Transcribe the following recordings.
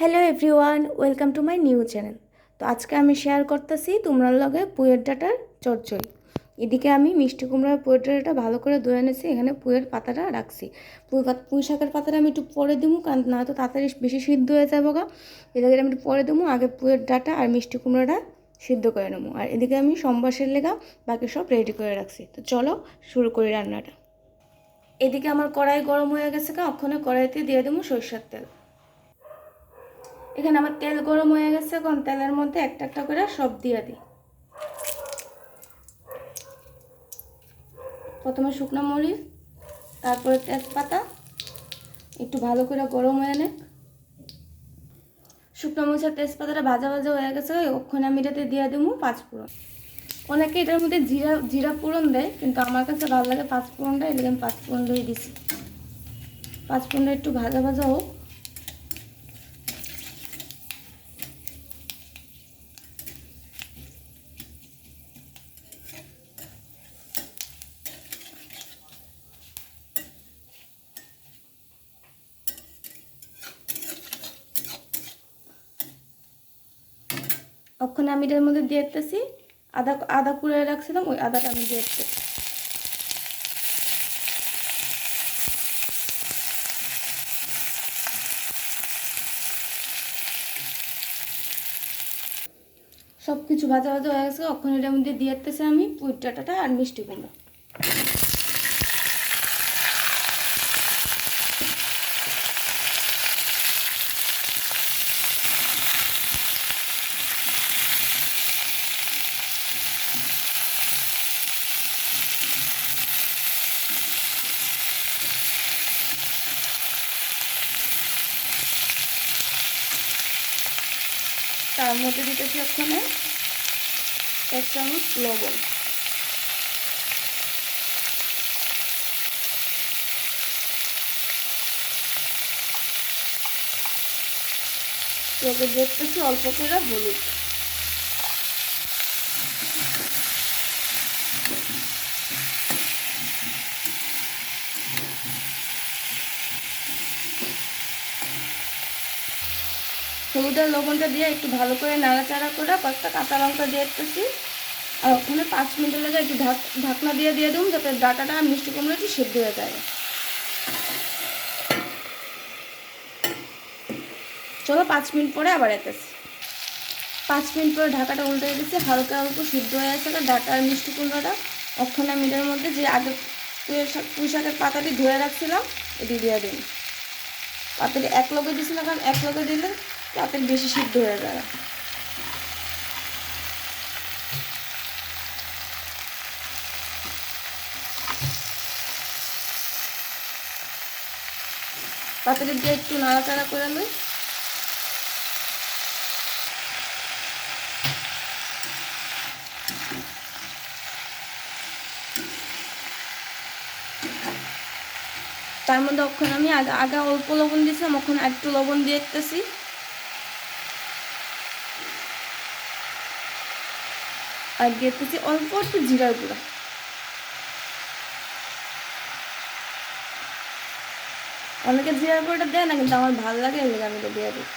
Hello everyone welcome to my new channel তো আজকে আমি শেয়ার করতেছি তোমরা লগে পুয়ের ডাটার চচ্চড়ি। এদিকে আমি মিষ্টি কুমড়ার পুয়ের ডাটাটা ভালো করে ধুয়ে এনেছি, এখানে পুয়ের পাতাটা রাখছি। পুঁই পাত পুঁই শাকের পাতাটা আমি একটু পরে দেবো কারণ না তো তাড়াতাড়ি বেশি সিদ্ধ হয়ে যাব গা। এদিকে আমি একটু পরে দেবো আগে পুয়ের ডাটা আর মিষ্টি কুমড়াটা সিদ্ধ করে নেব। আর এদিকে আমি সম্বাসের লেগা বাকি সব রেডি করে রাখছি। তো চলো শুরু করি রান্নাটা। এদিকে আমার কড়াই গরম হয়ে গেছে কা ওখানে কড়াইতে দিয়ে দেবো সরিষার তেল। এখানে আমার তেল গরম হয়ে গেছে, এখন তেলের মধ্যে একটা একটা করে সব দিয়ে দিই। প্রথমে শুকনো মরিচ, তারপরে তেজপাতা, একটু ভালো করে গরম হয়ে নে শুকনো মরিচের তেজপাতাটা ভাজা ভাজা হয়ে গেছে ওখানে আমি এটাতে দিয়ে দেবো পাঁচ ফোড়ন। অনেকে এটার মধ্যে জিরা জিরা ফোড়ন দেয়, কিন্তু আমার কাছে ভালো লাগে পাঁচ ফোড়নটা এদিকে আমি পাঁচ ফোড়ন দিয়ে দিছি। পাঁচ ফোড়নটা একটু ভাজা ভাজা হোক। ওখানে আমি এটার মধ্যে দিয়ে দিতেছি। আদা আদা কুড়ে রাখছিলাম, ওই আদাটা আমি দিয়ে দিতেছি সব কিছু ভাজা ভাজা হয়ে গেছে ওখানে এটার মধ্যে দিয়ে দিতেছি আমি পুঁই ডাটাটা আর মিষ্টি কুমড়ো। তার মধ্যে দিতেছি ওখানে এক চামচ লবণ। এবার দেখতেছি অল্প করে হলুদ। হলুদ আর লবণটা দিয়ে একটু ভালো করে নাড়াচাড়া করে কয়েকটা কাঁচা লঙ্কা দিয়ে একটুছি আর ওখানে পাঁচ মিনিটের লেগে একটু ঢাক, ঢাকনা দিয়ে দিয়ে দেবো যাতে ডাটাটা মিষ্টি কুমড়ো একটু সেদ্ধ হয়ে যায়। চলো পাঁচ মিনিট পরে আবার এতেছি। পাঁচ মিনিট পরে ঢাকাটা উল্টে দিচ্ছি হালকা অল্প সিদ্ধ হয়ে আছে ডাটা আর মিষ্টি কুমড়োটা। ওখানে মিটের মধ্যে যে আগে পুঁই শাকের পাতাটি ধুয়ে রাখছিলাম, এটি দিয়ে দিন। পাতাটি এক লগে দিয়েছিলাম কারণ এক লগে দিলে তাতে বেশি সিদ্ধ হয়ে যাবে পাতাটি দিয়ে একটু নাড়াচাড়া করে নিই তার মধ্যে ওখানে আমি আগে আগে অল্প লবণ দিয়েছিলাম ওখানে একটু লবণ দিয়ে দিতেছি। আর দিতেছি অল্প একটু জিরার গুঁড়া। অনেকে জিরার গুঁড়োটা দেয় না, কিন্তু আমার ভালো লাগে আমি তো দিয়ে দিই।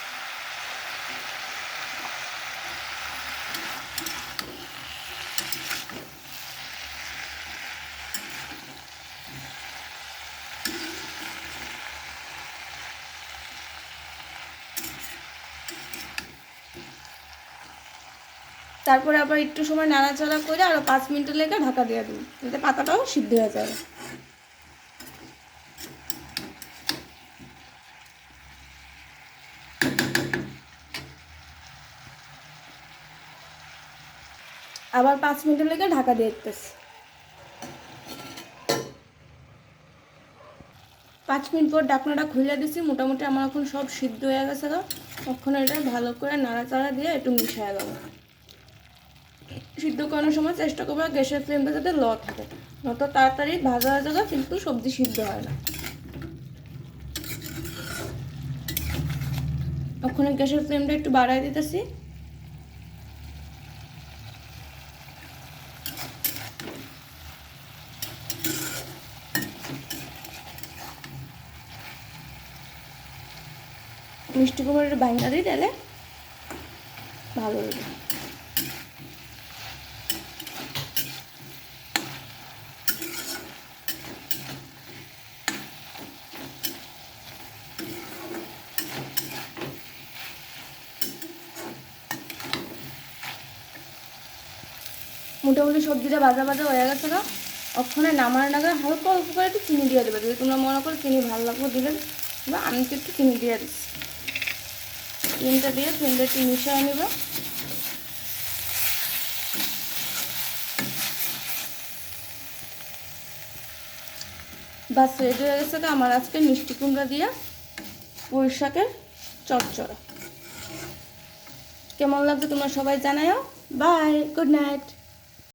তারপরে আবার একটু সময় নাড়াচাড়া করে আরও পাঁচ মিনিটের লেগে ঢাকা দিয়ে দিই, যাতে পাতাটাও সিদ্ধ হয়ে যাবে আবার পাঁচ মিনিটের লেগে ঢাকা দিয়ে দিতেছি। পাঁচ মিনিট পর ডাকনাটা খুলে দিছি, মোটামুটি আমার এখন সব সিদ্ধ হয়ে গেছে তখন এটা ভালো করে নাড়াচাড়া দিয়ে একটু মিশিয়ে দেবো। সিদ্ধ করানোর সময় চেষ্টা করব গ্যাসের ফ্লেমটা যাতে ল থাকে। নত তাড়াতাড়ি ভাজা হয়ে ভাজা কিন্তু সবজি সিদ্ধ হয় না। ওখানে গ্যাসের ফ্লেমটা একটু বাড়াই দিতেছি। মিষ্টি কুমড়োটা বাইন্দা দিই তাহলে ভালো হবে। মোটামুটি সবজিটা ভাজা ভাজা হয়ে গেছে না, ওখানে নামার নাগে হালকা অল্প করে একটু চিনি দিয়ে দেবে। যদি তোমরা মনে করো চিনি ভালো লাগবে দিলে বা আমি তো একটু চিনি দিয়ে দিচ্ছি। চিনিটা দিয়ে চিনিটা একটু মিশিয়ে নিব। বাস রেডি হয়ে গেছে তো আমার আজকে মিষ্টি কুমড়া দিয়ে পুঁই শাকের চচ্চড়া। কেমন লাগবে তোমরা সবাই জানাও বাই গুড নাইট